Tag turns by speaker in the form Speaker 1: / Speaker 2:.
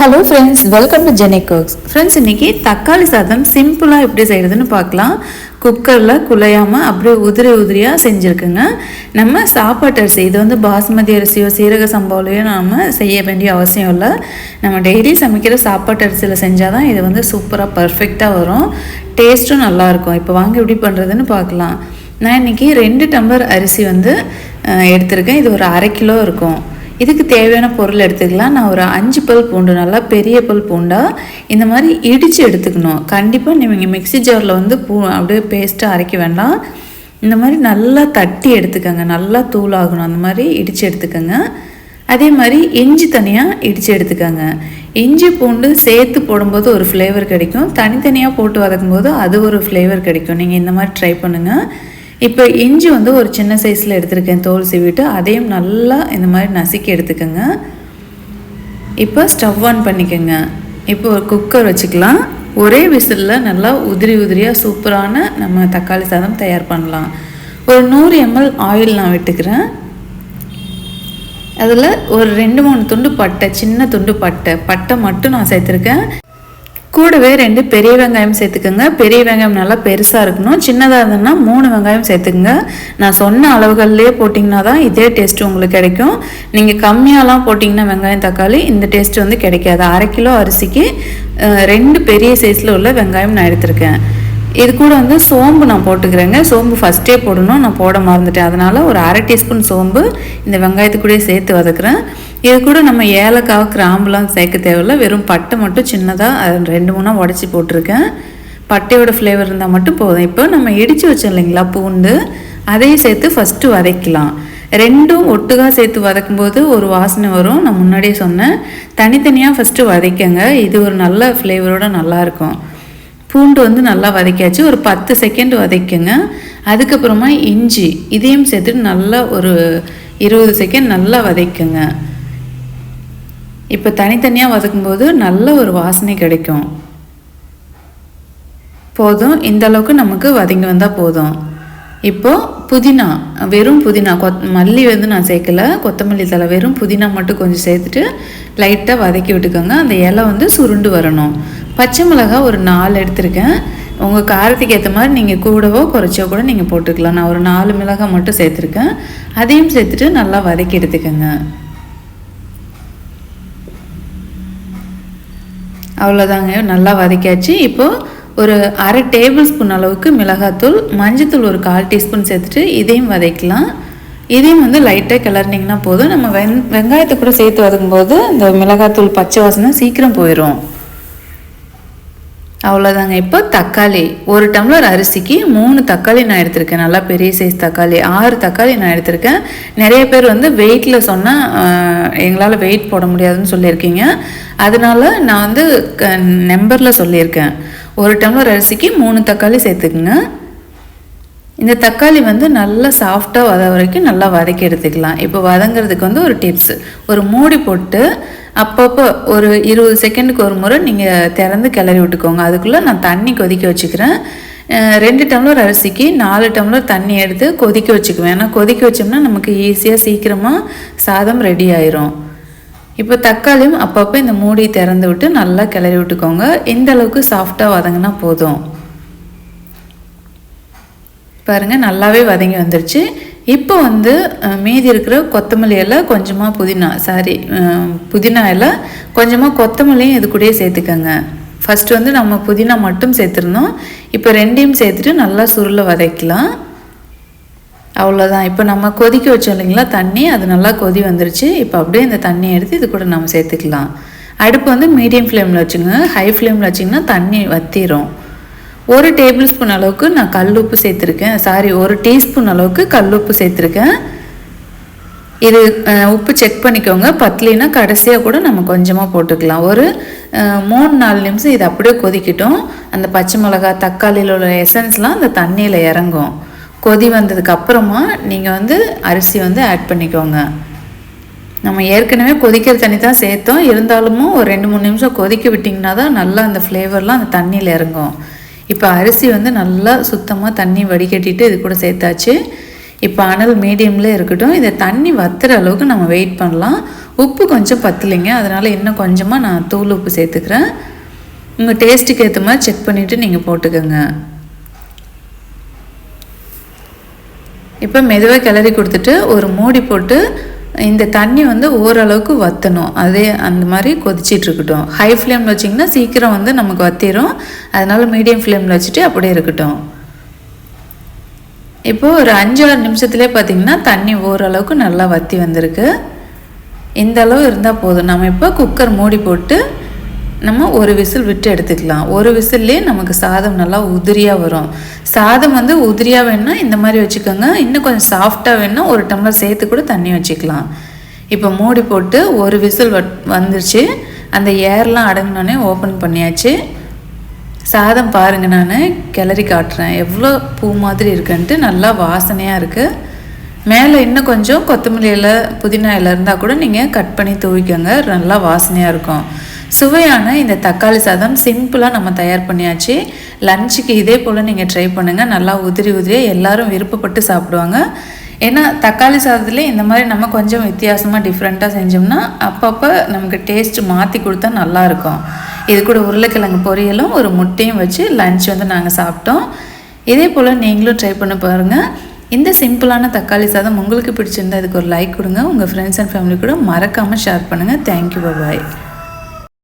Speaker 1: Hello friends welcome to Jeni cooks friends இன்றைக்கி தக்காளி சாதம் சிம்பிளாக எப்படி செய்கிறதுன்னு பார்க்கலாம். குக்கரில் குலையாமல் அப்படியே உதிரி உதிரியாக செஞ்சுருக்குங்க. நம்ம சாப்பாட்டு அரிசி இது வந்து பாஸ்மதி அரிசியோ சீரக சம்பாவிலையோ நாம் செய்ய வேண்டிய அவசியம் இல்லை. நம்ம டெய்லி சமைக்கிற சாப்பாட்டு அரிசியில் செஞ்சால் தான் இது வந்து சூப்பராக பர்ஃபெக்டாக வரும். டேஸ்ட்டும் நல்லாயிருக்கும் இப்போ வாங்க எப்படி பண்ணுறதுன்னு பார்க்கலாம். நான் இன்றைக்கி ரெண்டு டம்ளர் அரிசி வந்து எடுத்திருக்கேன். இது ஒரு அரை கிலோ இருக்கும். இதுக்கு தேவையான பொருள் எடுத்துக்கலாம். நான் ஒரு அஞ்சு பல் பூண்டு நல்லா பெரிய பல் பூண்டா இந்த மாதிரி இடித்து எடுத்துக்கணும். கண்டிப்பாக நீங்கள் மிக்ஸி ஜாரில் வந்து பூ அப்படியே பேஸ்ட்டாக அரைக்க வேண்டாம். இந்த மாதிரி நல்லா தட்டி எடுத்துக்கோங்க. நல்லா தூளாகணும். அந்த மாதிரி இடித்து எடுத்துக்கோங்க. அதே மாதிரி இஞ்சி தனியாக இடித்து எடுத்துக்கோங்க. இஞ்சி பூண்டு சேர்த்து போடும்போது ஒரு ஃப்ளேவர் கிடைக்கும். தனித்தனியாக போட்டு வதக்கும்போது அது ஒரு ஃப்ளேவர் கிடைக்கும். நீங்கள் இந்த மாதிரி ட்ரை பண்ணுங்கள் இப்போ இஞ்சி வந்து ஒரு சின்ன சைஸில் எடுத்திருக்கேன். தோல் சீவிட்டு அதையும் நல்லா இந்த மாதிரி நசுக்கி எடுத்துக்கோங்க. இப்போ ஸ்டவ் ஆன் பண்ணிக்கோங்க. இப்போ ஒரு குக்கர் வச்சுக்கலாம். ஒரே விசிலில் நல்லா உதிரி உதிரியாக சூப்பரான நம்ம தக்காளி சாதம் தயார் பண்ணலாம். ஒரு நூறு எம்எல் ஆயில் நான் விட்டுக்கிறேன். அதில் ஒரு ரெண்டு மூணு துண்டு பட்டை சின்ன துண்டு பட்டை. பட்டை மட்டும் நான் சேர்த்துருக்கேன். கூடவே ரெண்டு பெரிய வெங்காயம் சேர்த்துக்கோங்க. பெரிய வெங்காயம் நல்லா பெருசாக இருக்கணும். சின்னதாக இருந்ததுன்னா மூணு வெங்காயம் சேர்த்துக்குங்க. நான் சொன்ன அளவுகள்லேயே போட்டிங்கன்னா தான் இதே டேஸ்ட் உங்களுக்கு கிடைக்கும். நீங்கள் கம்மியாலாம் போட்டிங்கன்னா வெங்காயம் தக்காளி இந்த டேஸ்ட் வந்து கிடைக்காது. அரை கிலோ அரிசிக்கு ரெண்டு பெரிய சைஸில் உள்ள வெங்காயம் நான் எடுத்திருக்கேன். இது கூட வந்து சோம்பு நான் போட்டுக்கிறேங்க. சோம்பு ஃபஸ்ட்டே போடணும். நான் போட மறந்துட்டேன். அதனால் ஒரு அரை டீஸ்பூன் சோம்பு இந்த வெங்காயத்து சேர்த்து வதக்குறேன். இது கூட நம்ம ஏலக்காய் கிராம்புலாம் சேர்க்க தேவையில்ல. வெறும் பட்டை மட்டும் சின்னதாக ரெண்டு மூணாக உடச்சி போட்டிருக்கேன். பட்டையோட ஃப்ளேவர் இருந்தால் மட்டும் போதும். இப்போ நம்ம இடித்து வச்சோம் இல்லைங்களா பூண்டு அதையும் சேர்த்து ஃபஸ்ட்டு வதக்கலாம். ரெண்டும் ஒட்டுக்காக சேர்த்து வதக்கும்போது ஒரு வாசனை வரும். நான் முன்னாடியே சொன்னேன். தனித்தனியாக ஃபஸ்ட்டு வதக்கங்க. இது ஒரு நல்ல ஃப்ளேவரோட நல்லாயிருக்கும் பூண்டு வந்து நல்லா வதக்கியாச்சு. ஒரு பத்து செகண்ட் வதக்குங்க. அதுக்கப்புறமா இஞ்சி இதையும் சேர்த்துட்டு நல்லா ஒரு இருபது செகண்ட் நல்லா வதக்குங்க. இப்போ தனித்தனியாக வதக்கும்போது நல்ல ஒரு வாசனை கிடைக்கும். போதும் இந்த அளவுக்கு நமக்கு வதங்கி வந்தால் போதும். இப்போது புதினா வெறும் புதினா கொத் மல்லி வந்து நான் சேர்க்கல. கொத்தமல்லி தலை வெறும் புதினா மட்டும் கொஞ்சம் சேர்த்துட்டு லைட்டாக வதக்கி விட்டுக்கோங்க. அந்த இலை வந்து சுருண்டு வரணும். பச்சை மிளகாய் ஒரு நாலு எடுத்திருக்கேன். உங்கள் காரத்துக்கு ஏற்ற மாதிரி நீங்கள் கூடவோ குறைச்சோ கூட நீங்கள் போட்டுக்கலாம். நான் ஒரு நாலு மிளகாய் மட்டும் சேர்த்துருக்கேன். அதையும் சேர்த்துட்டு நல்லா வதக்கி எடுத்துக்கோங்க. அவ்வளோதாங்க நல்லா வதக்கியாச்சு. இப்போது ஒரு அரை டேபிள் ஸ்பூன் அளவுக்கு மிளகாத்தூள் மஞ்சத்தூள் ஒரு கால் டீஸ்பூன் சேர்த்துட்டு இதையும் வதக்கலாம் இதையும் வந்து லைட்டாக கிளறினிங்கன்னா போதும். நம்ம வெங் வெங்காயத்தை கூட சேர்த்து வதக்கும்போது இந்த மிளகாத்தூள் பச்சை வாசனை சீக்கிரம் போயிடும் அவ்வளோதாங்க இப்போ தக்காளி. ஒரு டம்ளர் அரிசிக்கு மூணு தக்காளி நான் எடுத்திருக்கேன். நல்லா பெரிய சைஸ் தக்காளி. ஆறு தக்காளி நான் எடுத்திருக்கேன். நிறைய பேர் வந்து வெயிட்டில் சொன்னால் எங்களால் வெயிட் போட முடியாதுன்னு சொல்லியிருக்கீங்க. அதனால நான் வந்து நம்பரில் சொல்லியிருக்கேன். ஒரு டம்ளர் அரிசிக்கு மூணு தக்காளி சேர்த்துக்குங்க. இந்த தக்காளி வந்து நல்லா சாஃப்டாக வத வரைக்கும் நல்லா வதக்கி எடுத்துக்கலாம். இப்போ வதங்கிறதுக்கு வந்து ஒரு டிப்ஸ் ஒரு மூடி போட்டு அப்பப்போ ஒரு இருபது செகண்டுக்கு ஒரு முறை நீங்கள் திறந்து கிளறி விட்டுக்கோங்க. அதுக்குள்ளே நான் தண்ணி கொதிக்க வச்சுக்கிறேன். ரெண்டு டம்ளர் அரிசிக்கு நாலு டம்ளர் தண்ணி எடுத்து கொதிக்க வச்சுக்குவேன். ஏன்னா கொதிக்க வச்சோம்னா நமக்கு ஈஸியாக சீக்கிரமாக சாதம் ரெடி ஆயிரும். இப்போ தக்காளியும் அப்பப்போ இந்த மூடி திறந்து விட்டு நல்லா கிளறி விட்டுக்கோங்க. இந்த அளவுக்கு சாஃப்டாக வதங்கினா போதும். பாருங்கள் நல்லாவே வதங்கி வந்துருச்சு. இப்போ வந்து மீதி இருக்கிற கொத்தமல்லி எல்லாம் கொஞ்சமாக புதினா சாரி புதினா எல்லாம் கொஞ்சமாக கொத்தமல்லியும் இது கூடயே சேர்த்துக்கோங்க. ஃபர்ஸ்ட் வந்து நம்ம புதினா மட்டும் சேர்த்துருந்தோம் இப்போ ரெண்டையும் சேர்த்துட்டு நல்லா சுருளை வதக்கலாம். அவ்வளோதான் இப்போ நம்ம கொதிக்க வச்சோம் இல்லைங்களா தண்ணி அது நல்லா கொதி வந்துருச்சு. இப்போ அப்படியே இந்த தண்ணியை எடுத்து இது கூட நம்ம சேர்த்துக்கலாம். அடுப்பு வந்து மீடியம் ஃப்ளேமில் வச்சுங்க ஹை ஃப்ளேமில் வச்சிங்கன்னா தண்ணி வத்திரும். ஒரு டேபிள் ஸ்பூன் அளவுக்கு நான் கல் உப்பு சேர்த்துருக்கேன். சாரி ஒரு டீஸ்பூன் அளவுக்கு கல் உப்பு சேர்த்துருக்கேன். இது உப்பு செக் பண்ணிக்கோங்க. பத்தலைன்னா கடைசியாக கூட நம்ம கொஞ்சமாக போட்டுக்கலாம். ஒரு மூணு நாலு நிமிஷம் இது அப்படியே கொதிக்கட்டும். அந்த பச்சை மிளகாய் தக்காளியில் உள்ள எசன்ஸ்லாம் அந்த தண்ணியில் இறங்கும். கொதி வந்ததுக்கு அப்புறமா நீங்கள் வந்து அரிசி வந்து ஆட் பண்ணிக்கோங்க. நம்ம ஏற்கனவே கொதிக்கிற தண்ணி தான் சேர்த்தோம். இருந்தாலும் ஒரு ரெண்டு மூணு நிமிஷம் கொதிக்க விட்டிங்கன்னா தான் நல்லா அந்த ஃப்ளேவர்லாம் அந்த தண்ணியில் இறங்கும். இப்போ அரிசி வந்து நல்லா சுத்தமாக தண்ணி வடிகட்டிட்டு இது கூட சேர்த்தாச்சு. இப்போ அனல் மீடியமில் இருக்கட்டும் இதை தண்ணி வத்துற அளவுக்கு நம்ம வெயிட் பண்ணலாம். உப்பு கொஞ்சம் பத்தலைங்க அதனால் இன்னும் கொஞ்சமாக நான் தூள் உப்பு சேர்த்துக்கிறேன். உங்கள் டேஸ்ட்டுக்கு ஏற்ற மாதிரி செக் பண்ணிவிட்டு நீங்கள் போட்டுக்கோங்க. இப்போ மெதுவாக கிளறி கொடுத்துட்டு ஒரு மூடி போட்டு இந்த தண்ணி வந்து ஓரளவுக்கு வற்றணும் அதே அந்த மாதிரி கொதிச்சிட்டு இருக்கட்டும் ஹை ஃப்ளேமில் வச்சிங்கன்னா சீக்கிரம் வந்து நமக்கு வத்திரும். அதனால் மீடியம் ஃப்ளேமில் வச்சுட்டு அப்படியே இருக்கட்டும். இப்போது ஒரு அஞ்சு ஆறு நிமிஷத்துலேயே பார்த்தீங்கன்னா தண்ணி ஓரளவுக்கு நல்லா வற்றி வந்திருக்கு. இந்த அளவு இருந்தால் போதும். நம்ம இப்போ குக்கர் மூடி போட்டு நம்ம ஒரு விசில் விட்டு எடுத்துக்கலாம். ஒரு விசில்லே நமக்கு சாதம் நல்லா உதிரியாக வரும். சாதம் வந்து உதிரியாக வேணும்னா இந்த மாதிரி வச்சுக்கோங்க. இன்னும் கொஞ்சம் சாஃப்டாக வேணும்னா ஒரு டம்ளர் சேர்த்து கூட தண்ணி வச்சுக்கலாம். இப்போ மூடி போட்டு ஒரு விசில் வந்துருச்சு. அந்த ஏர்லாம் அடங்கினோடனே ஓப்பன் பண்ணியாச்சு. சாதம் பாருங்கள் நான் கிளறி காட்டுறேன். எவ்வளோ பூ மாதிரி இருக்குன்ட்டு நல்லா வாசனையாக இருக்குது மேலே இன்னும் கொஞ்சம் கொத்தமல்லி இலை புதினா இலை இருந்தால் கூட நீங்கள் கட் பண்ணி தூவிக்கோங்க. நல்லா வாசனையாக இருக்கும். சுவையான இந்த தக்காளி சாதம் சிம்பிளாக நம்ம தயார் பண்ணியாச்சு. லஞ்சுக்கு இதே போல் நீங்கள் ட்ரை பண்ணுங்கள் நல்லா உதிரி உதிரியாக எல்லாரும் விருப்பப்பட்டு சாப்பிடுவாங்க. ஏன்னா தக்காளி சாதத்துலேயே இந்த மாதிரி நம்ம கொஞ்சம் வித்தியாசமாக டிஃப்ரெண்ட்டாக செஞ்சோம்னா அப்பப்போ நமக்கு டேஸ்ட் மாற்றி கொடுத்தா நல்லாயிருக்கும் இது கூட உருளைக்கிழங்கு பொரியலும் ஒரு முட்டையும் வச்சு லஞ்ச் வந்து நாங்கள் சாப்பிட்டோம். இதே போல் நீங்களும் ட்ரை பண்ண பாருங்கள் இந்த சிம்பிளான தக்காளி சாதம் உங்களுக்கு பிடிச்சிருந்தா இதுக்கு ஒரு லைக் கொடுங்க. உங்கள் ஃப்ரெண்ட்ஸ் அண்ட் ஃபேமிலி கூட மறக்காமல் ஷேர் பண்ணுங்கள் தேங்க்யூ பாய்